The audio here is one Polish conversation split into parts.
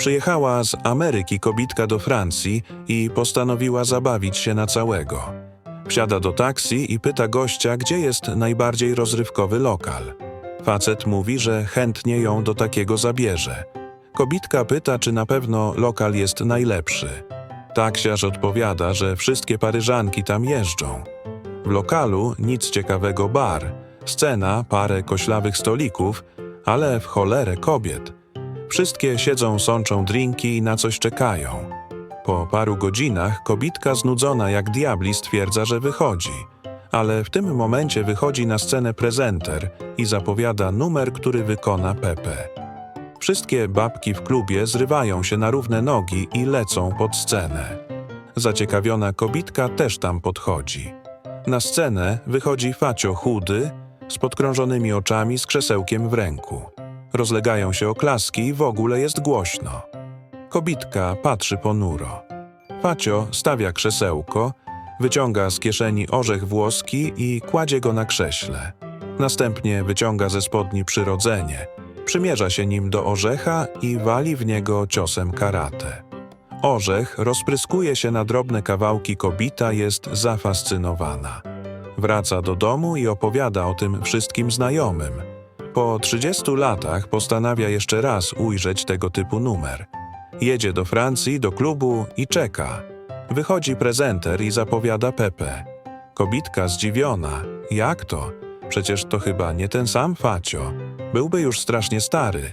Przyjechała z Ameryki kobitka do Francji i postanowiła zabawić się na całego. Wsiada do taksi i pyta gościa, gdzie jest najbardziej rozrywkowy lokal. Facet mówi, że chętnie ją do takiego zabierze. Kobitka pyta, czy na pewno lokal jest najlepszy. Taksiarz odpowiada, że wszystkie Paryżanki tam jeżdżą. W lokalu nic ciekawego bar, scena, parę koślawych stolików, ale w cholerę kobiet. Wszystkie siedzą, sączą drinki i na coś czekają. Po paru godzinach kobitka znudzona jak diabli stwierdza, że wychodzi. Ale w tym momencie wychodzi na scenę prezenter i zapowiada numer, który wykona Pepe. Wszystkie babki w klubie zrywają się na równe nogi i lecą pod scenę. Zaciekawiona kobitka też tam podchodzi. Na scenę wychodzi facio chudy, z podkrążonymi oczami, z krzesełkiem w ręku. Rozlegają się oklaski i w ogóle jest głośno. Kobitka patrzy ponuro. Facio stawia krzesełko, wyciąga z kieszeni orzech włoski i kładzie go na krześle. Następnie wyciąga ze spodni przyrodzenie, przymierza się nim do orzecha i wali w niego ciosem karate. Orzech rozpryskuje się na drobne kawałki, kobita jest zafascynowana. Wraca do domu i opowiada o tym wszystkim znajomym. Po 30 latach postanawia jeszcze raz ujrzeć tego typu numer. Jedzie do Francji, do klubu i czeka. Wychodzi prezenter i zapowiada Pepe. Kobitka zdziwiona. Jak to? Przecież to chyba nie ten sam Facio. Byłby już strasznie stary.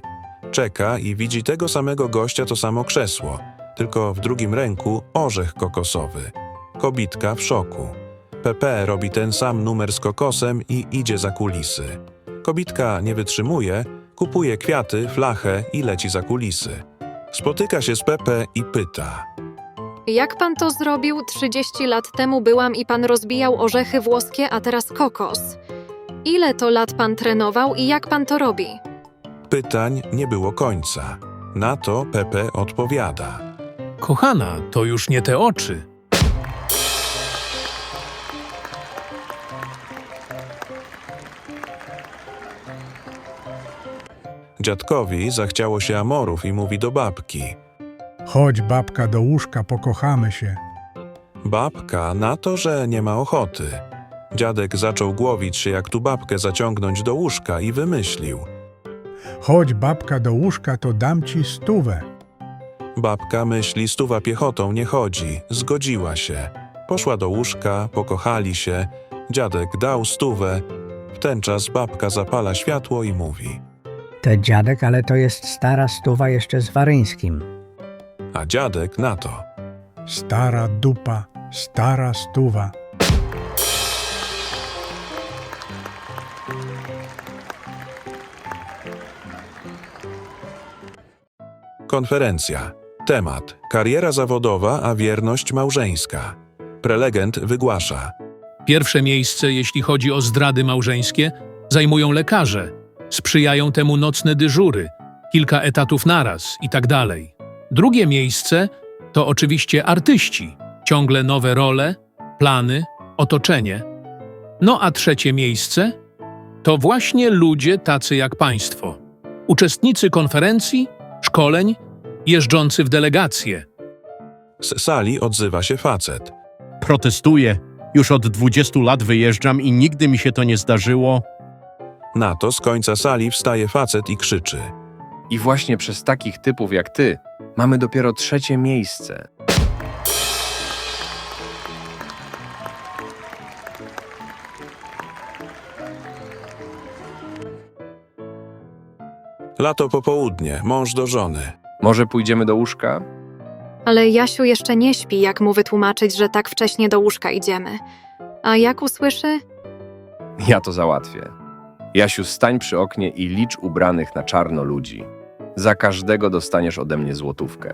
Czeka i widzi tego samego gościa, to samo krzesło, tylko w drugim ręku orzech kokosowy. Kobitka w szoku. Pepe robi ten sam numer z kokosem i idzie za kulisy. Kobitka nie wytrzymuje, kupuje kwiaty, flachę i leci za kulisy. Spotyka się z Pepe i pyta. Jak pan to zrobił? 30 lat temu byłam i pan rozbijał orzechy włoskie, a teraz kokos. Ile to lat pan trenował i jak pan to robi? Pytań nie było końca. Na to Pepe odpowiada. Kochana, to już nie te oczy. Dziadkowi zachciało się amorów i mówi do babki. Chodź, babka, do łóżka, pokochamy się. Babka na to, że nie ma ochoty. Dziadek zaczął głowić się, jak tu babkę zaciągnąć do łóżka i wymyślił. Chodź, babka, do łóżka, to dam ci stówę. Babka myśli, stuwa piechotą nie chodzi, zgodziła się. Poszła do łóżka, pokochali się, dziadek dał stówę. W ten czas babka zapala światło i mówi. To dziadek, ale to jest stara stuwa jeszcze z Waryńskim. A dziadek na to. Stara dupa, stara stuwa. Konferencja. Temat: kariera zawodowa, a wierność małżeńska. Prelegent wygłasza. Pierwsze miejsce, jeśli chodzi o zdrady małżeńskie, zajmują lekarze. Sprzyjają temu nocne dyżury, kilka etatów naraz i tak dalej. Drugie miejsce to oczywiście artyści. Ciągle nowe role, plany, otoczenie. No a trzecie miejsce to właśnie ludzie tacy jak państwo. Uczestnicy konferencji, szkoleń, jeżdżący w delegacje. Z sali odzywa się facet. Protestuję. Już od 20 lat wyjeżdżam i nigdy mi się to nie zdarzyło. Na to z końca sali wstaje facet i krzyczy. I właśnie przez takich typów jak ty mamy dopiero trzecie miejsce. Lato popołudnie, mąż do żony. Może pójdziemy do łóżka? Ale Jasiu jeszcze nie śpi, jak mu wytłumaczyć, że tak wcześnie do łóżka idziemy. A jak usłyszy? Ja to załatwię. Jasiu, stań przy oknie i licz ubranych na czarno ludzi. Za każdego dostaniesz ode mnie złotówkę.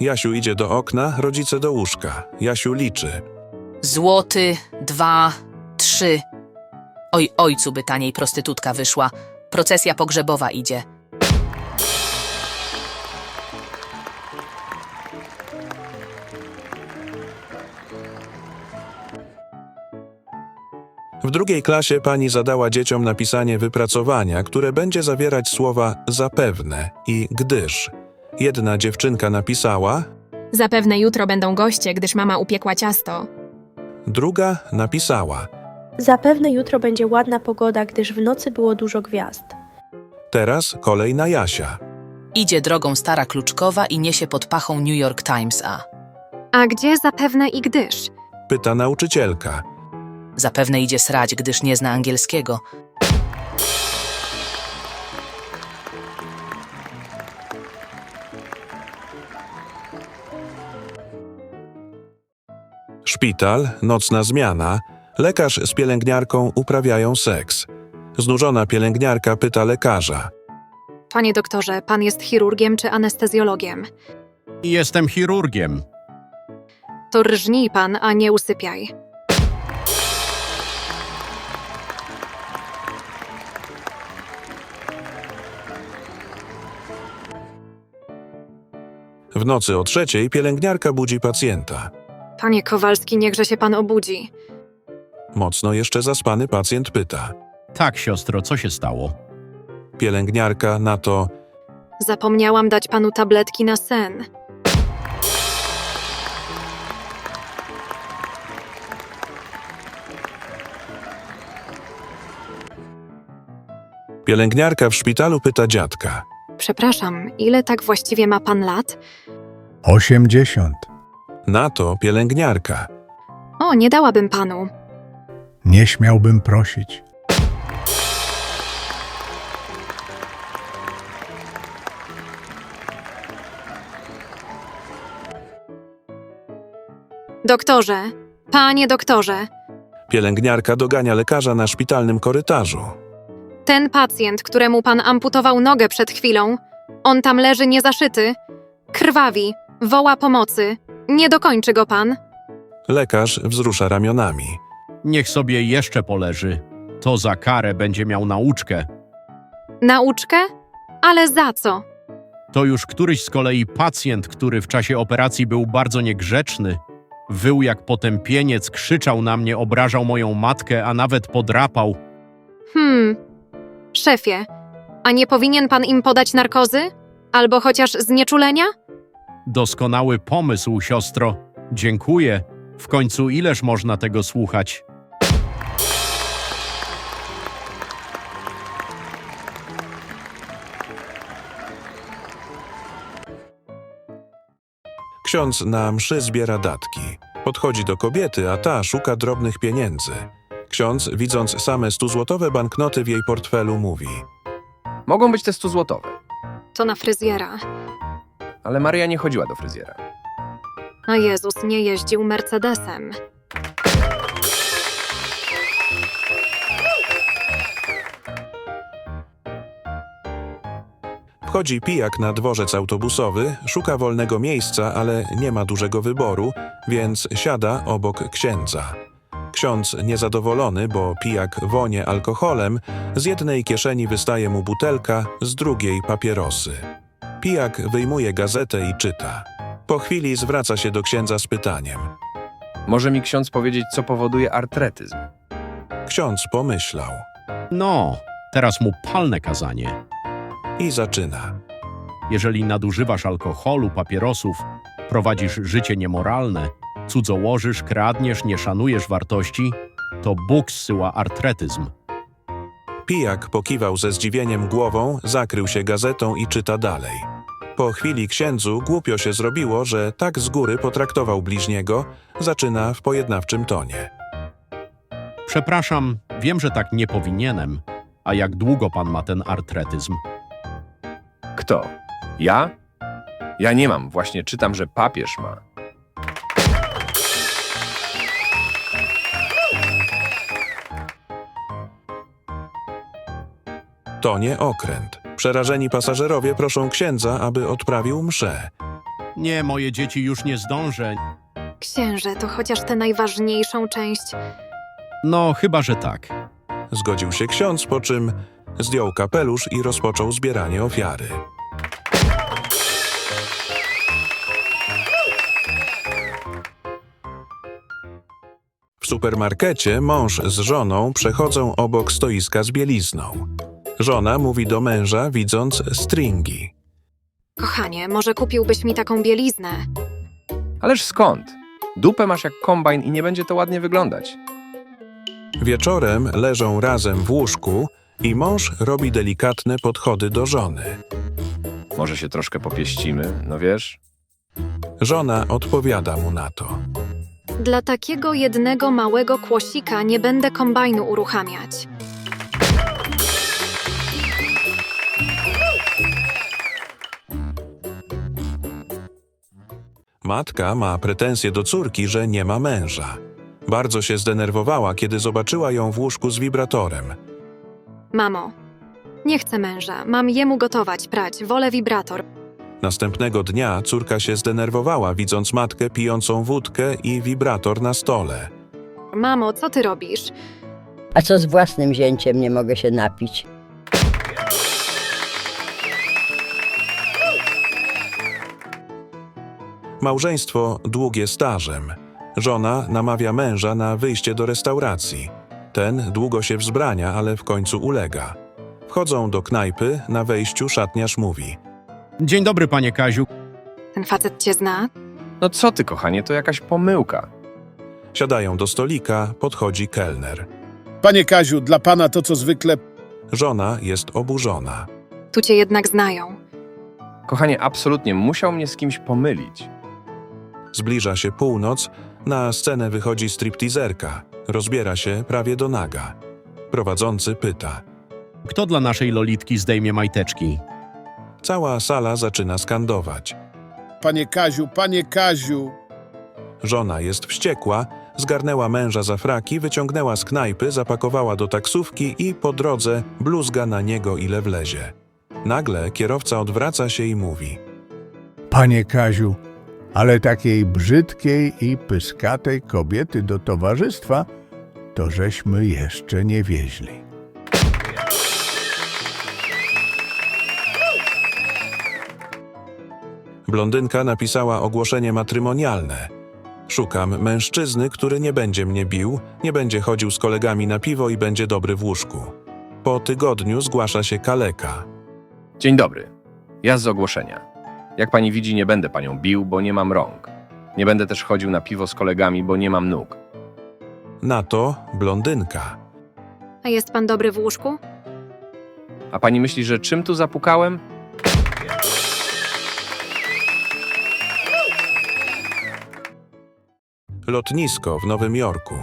Jasiu idzie do okna, rodzice do łóżka. Jasiu liczy. Złoty, dwa, trzy. Oj, ojcu by taniej prostytutka wyszła. Procesja pogrzebowa idzie. W drugiej klasie pani zadała dzieciom napisanie wypracowania, które będzie zawierać słowa zapewne i gdyż. Jedna dziewczynka napisała, Zapewne jutro będą goście, gdyż mama upiekła ciasto. druga napisała. Zapewne jutro będzie ładna pogoda, gdyż w nocy było dużo gwiazd. Teraz kolej na Jasia. Idzie drogą stara kluczkowa i niesie pod pachą New York Times A. A gdzie zapewne i gdyż? Pyta nauczycielka. Zapewne idzie srać, gdyż nie zna angielskiego. Szpital, nocna zmiana. Lekarz z pielęgniarką uprawiają seks. Znużona pielęgniarka pyta lekarza. Panie doktorze, pan jest chirurgiem czy anestezjologiem? Jestem chirurgiem. To rżnij pan, a nie usypiaj. W nocy o trzeciej pielęgniarka budzi pacjenta. Panie Kowalski, niechże się pan obudzi. Mocno jeszcze zaspany pacjent pyta. Tak, siostro, co się stało? Pielęgniarka na to Zapomniałam dać panu tabletki na sen. Pielęgniarka w szpitalu pyta dziadka. Przepraszam, ile tak właściwie ma pan lat? Osiemdziesiąt. Na to pielęgniarka. O, nie dałabym panu. Nie śmiałbym prosić. Doktorze, panie doktorze, Pielęgniarka dogania lekarza na szpitalnym korytarzu. Ten pacjent, któremu pan amputował nogę przed chwilą, on tam leży niezaszyty, krwawi, woła pomocy. Nie dokończy go pan. Lekarz wzrusza ramionami. Niech sobie jeszcze poleży. To za karę będzie miał nauczkę. Nauczkę? Ale za co? To już któryś z kolei pacjent, który w czasie operacji był bardzo niegrzeczny. Wył jak potępieniec, krzyczał na mnie, obrażał moją matkę, a nawet podrapał. Hmm. Szefie, a nie powinien pan im podać narkozy? Albo chociaż znieczulenia? Doskonały pomysł, siostro. Dziękuję. W końcu ileż można tego słuchać? Ksiądz na mszy zbiera datki. Podchodzi do kobiety, a ta szuka drobnych pieniędzy. Ksiądz, widząc same stuzłotowe banknoty w jej portfelu, mówi. Mogą być te 100 złotowe, To na fryzjera. ale Maria nie chodziła do fryzjera. A Jezus nie jeździł Mercedesem. Wchodzi pijak na dworzec autobusowy, szuka wolnego miejsca, ale nie ma dużego wyboru, więc siada obok księdza. Ksiądz niezadowolony, bo pijak wonie alkoholem, z jednej kieszeni wystaje mu butelka, z drugiej papierosy. Pijak wyjmuje gazetę i czyta. Po chwili zwraca się do księdza z pytaniem. Może mi ksiądz powiedzieć, co powoduje artretyzm? Ksiądz pomyślał No, teraz mu palne kazanie. i zaczyna. Jeżeli nadużywasz alkoholu, papierosów, prowadzisz życie niemoralne, cudzołożysz, kradniesz, nie szanujesz wartości, to Bóg zsyła artretyzm. Pijak pokiwał ze zdziwieniem głową, zakrył się gazetą i czyta dalej. Po chwili księdzu głupio się zrobiło, że tak z góry potraktował bliźniego, zaczyna w pojednawczym tonie. Przepraszam, wiem, że tak nie powinienem. A jak długo pan ma ten artretyzm? Kto? Ja? Ja nie mam, właśnie czytam, że papież ma. To nie okręt. Przerażeni pasażerowie proszą księdza, aby odprawił mszę. Nie, moje dzieci już nie zdążę. Księże, to chociaż tę najważniejszą część. No, chyba, że tak. Zgodził się ksiądz, po czym zdjął kapelusz i rozpoczął zbieranie ofiary. W supermarkecie mąż z żoną przechodzą obok stoiska z bielizną. Żona mówi do męża, widząc stringi. Kochanie, może kupiłbyś mi taką bieliznę? Ależ skąd? Dupę masz jak kombajn i nie będzie to ładnie wyglądać. Wieczorem leżą razem w łóżku i mąż robi delikatne podchody do żony. Może się troszkę popieścimy, no wiesz? Żona odpowiada mu na to. Dla takiego jednego małego kłosika nie będę kombajnu uruchamiać. Matka ma pretensje do córki, że nie ma męża. Bardzo się zdenerwowała, kiedy zobaczyła ją w łóżku z wibratorem. Mamo, nie chcę męża, mam jemu gotować, prać, wolę wibrator. Następnego dnia córka się zdenerwowała, widząc matkę pijącą wódkę i wibrator na stole. Mamo, co ty robisz? A co z własnym zięciem nie mogę się napić? Małżeństwo długie stażem. Żona namawia męża na wyjście do restauracji. Ten długo się wzbrania, ale w końcu ulega. Wchodzą do knajpy, na wejściu szatniarz mówi. Dzień dobry, panie Kaziu. Ten facet cię zna? No co ty, kochanie, to jakaś pomyłka. Siadają do stolika, podchodzi kelner. Panie Kaziu, dla pana to co zwykle. Żona jest oburzona. Tu cię jednak znają. Kochanie, absolutnie musiał mnie z kimś pomylić. Zbliża się północ, na scenę wychodzi striptizerka. Rozbiera się prawie do naga. Prowadzący pyta. Kto dla naszej Lolitki zdejmie majteczki? Cała sala zaczyna skandować. Panie Kaziu, panie Kaziu. Żona jest wściekła, zgarnęła męża za fraki, wyciągnęła z knajpy, zapakowała do taksówki i po drodze bluzga na niego ile wlezie. Nagle kierowca odwraca się i mówi. Panie Kaziu, ale takiej brzydkiej i pyskatej kobiety do towarzystwa to żeśmy jeszcze nie wieźli. Blondynka napisała ogłoszenie matrymonialne. Szukam mężczyzny, który nie będzie mnie bił, nie będzie chodził z kolegami na piwo i będzie dobry w łóżku. Po tygodniu zgłasza się kaleka. Dzień dobry. Ja z ogłoszenia. Jak pani widzi, nie będę panią bił, bo nie mam rąk. Nie będę też chodził na piwo z kolegami, bo nie mam nóg. Na to blondynka. A jest pan dobry w łóżku? A pani myśli, że czym tu zapukałem? Lotnisko w Nowym Jorku.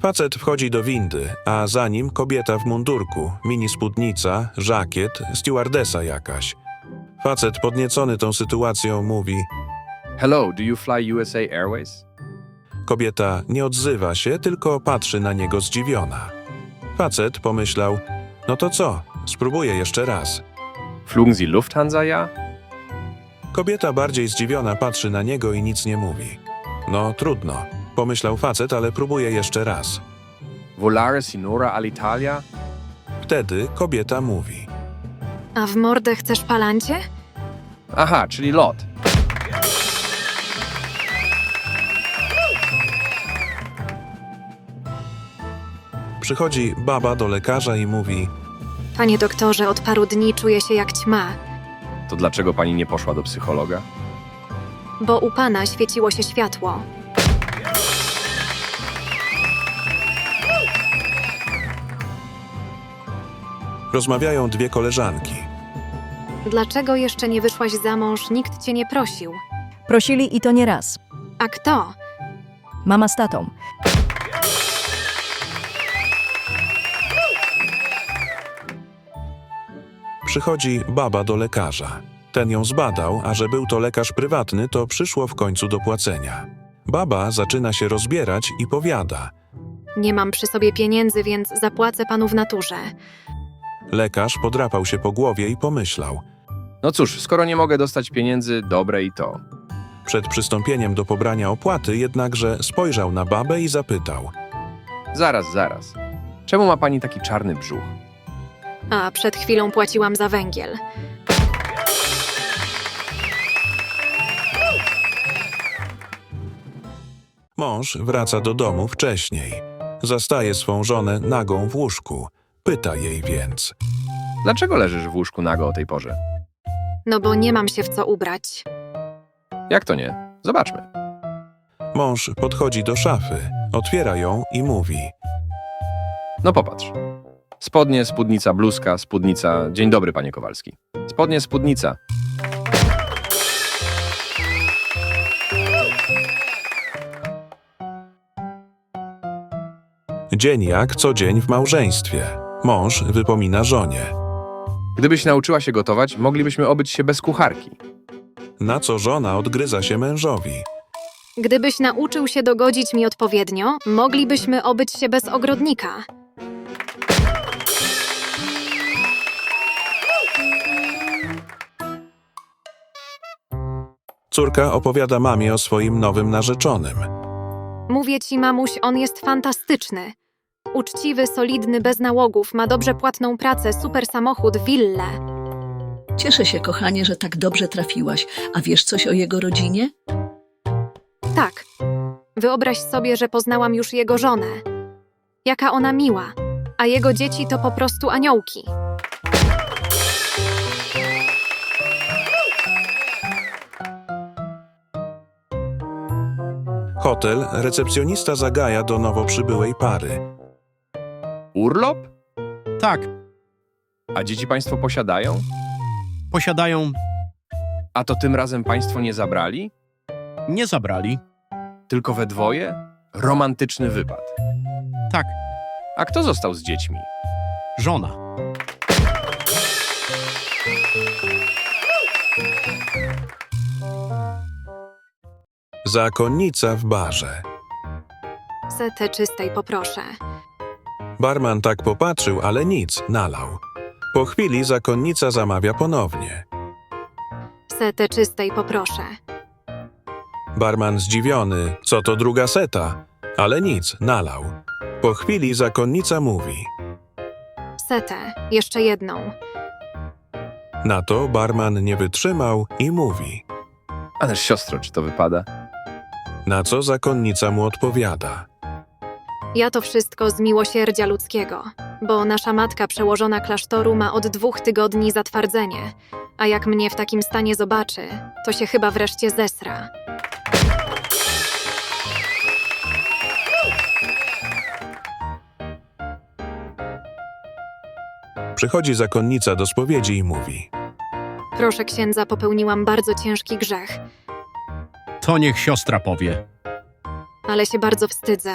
Facet wchodzi do windy, a za nim kobieta w mundurku, mini spódnica, żakiet, stewardesa jakaś. Facet podniecony tą sytuacją mówi: Hello, do you fly USA Airways? Kobieta nie odzywa się, tylko patrzy na niego zdziwiona. Facet pomyślał: No to co, spróbuję jeszcze raz. Flugen Sie Lufthansa, ja? Kobieta bardziej zdziwiona patrzy na niego i nic nie mówi. No trudno, pomyślał facet, ale próbuje jeszcze raz. Volare Sinora Alitalia? Wtedy kobieta mówi. A w mordę chcesz palancie? Aha, czyli lot. Przychodzi baba do lekarza i mówi: Panie doktorze, od paru dni czuję się jak ćma, To dlaczego pani nie poszła do psychologa? bo u pana świeciło się światło. Rozmawiają dwie koleżanki. Dlaczego jeszcze nie wyszłaś za mąż, nikt cię nie prosił? Prosili i to nie raz. A kto? Mama z tatą. Przychodzi baba do lekarza. Ten ją zbadał, a że był to lekarz prywatny, to przyszło w końcu do płacenia. Baba zaczyna się rozbierać i powiada. Nie mam przy sobie pieniędzy, więc zapłacę panu w naturze. Lekarz podrapał się po głowie i pomyślał. No cóż, skoro nie mogę dostać pieniędzy, dobre i to. Przed przystąpieniem do pobrania opłaty jednakże spojrzał na babę i zapytał. Zaraz, zaraz. Czemu ma pani taki czarny brzuch? A przed chwilą płaciłam za węgiel. Mąż wraca do domu wcześniej. Zastaje swą żonę nagą w łóżku. Pyta jej więc. Dlaczego leżysz w łóżku nago o tej porze? No bo nie mam się w co ubrać. Jak to nie? Zobaczmy. Mąż podchodzi do szafy, otwiera ją i mówi: No popatrz. Spodnie, spódnica, bluzka, spódnica. Dzień dobry, panie Kowalski. Spodnie, spódnica. Dzień jak co dzień w małżeństwie. Mąż wypomina żonie. Gdybyś nauczyła się gotować, moglibyśmy obyć się bez kucharki. Na co żona odgryza się mężowi. Gdybyś nauczył się dogodzić mi odpowiednio, moglibyśmy obyć się bez ogrodnika. Córka opowiada mamie o swoim nowym narzeczonym. Mówię ci, mamuś, on jest fantastyczny. Uczciwy, solidny, bez nałogów, ma dobrze płatną pracę, super samochód, willę. Cieszę się, kochanie, że tak dobrze trafiłaś. A wiesz coś o jego rodzinie? Tak. Wyobraź sobie, że poznałam już jego żonę. Jaka ona miła. A jego dzieci to po prostu aniołki. Hotel recepcjonista zagaja do nowo przybyłej pary. Urlop? Tak, A dzieci państwo posiadają? posiadają, A to tym razem państwo nie zabrali? nie zabrali. Tylko we dwoje? Romantyczny wypad. Tak, A kto został z dziećmi? żona. Zakonnica w barze. Setę czystej poproszę. Barman tak popatrzył, ale nic, nalał. Po chwili zakonnica zamawia ponownie. Setę czystej poproszę. Barman zdziwiony, co to druga seta, ale nic, nalał. Po chwili zakonnica mówi. Setę, jeszcze jedną. Na to barman nie wytrzymał i mówi. Ależ siostro, czy to wypada? Na co zakonnica mu odpowiada. Ja to wszystko z miłosierdzia ludzkiego, bo nasza matka przełożona klasztoru ma od dwóch tygodni zatwardzenie, a jak mnie w takim stanie zobaczy, to się chyba wreszcie zesra. Przychodzi zakonnica do spowiedzi i mówi. Proszę księdza, popełniłam bardzo ciężki grzech, To niech siostra powie. ale się bardzo wstydzę,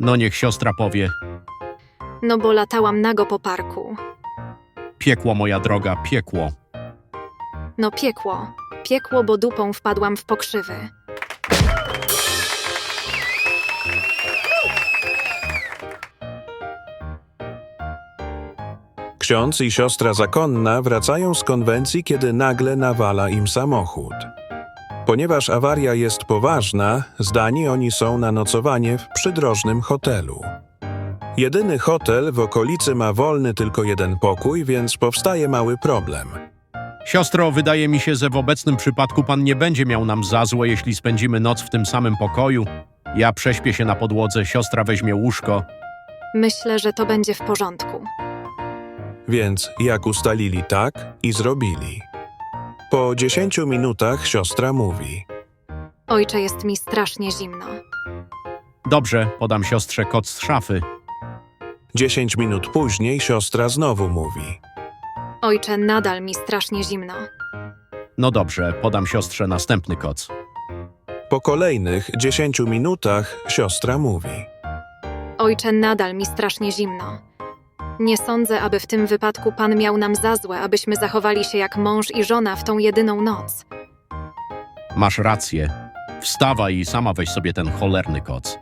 No niech siostra powie. no bo latałam nago po parku. Piekło, moja droga, piekło. No piekło, piekło, bo dupą wpadłam w pokrzywy. Ksiądz i siostra zakonna wracają z konwencji, kiedy nagle nawala im samochód. Ponieważ awaria jest poważna, zdani oni są na nocowanie w przydrożnym hotelu. Jedyny hotel w okolicy ma wolny tylko jeden pokój, więc powstaje mały problem. Siostro, wydaje mi się, że w obecnym przypadku pan nie będzie miał nam za złe, jeśli spędzimy noc w tym samym pokoju. Ja prześpię się na podłodze, siostra weźmie łóżko. Myślę, że to będzie w porządku. Więc jak ustalili tak i zrobili. Po dziesięciu minutach siostra mówi. Ojcze, jest mi strasznie zimno. Dobrze, podam siostrze koc z szafy. Dziesięć minut później siostra znowu mówi. Ojcze, nadal mi strasznie zimno. No dobrze, podam siostrze następny koc. Po kolejnych dziesięciu minutach siostra mówi. Ojcze, nadal mi strasznie zimno. Nie sądzę, aby w tym wypadku Pan miał nam za złe, abyśmy zachowali się jak mąż i żona w tą jedyną noc. Masz rację. Wstawaj i sama weź sobie ten cholerny koc.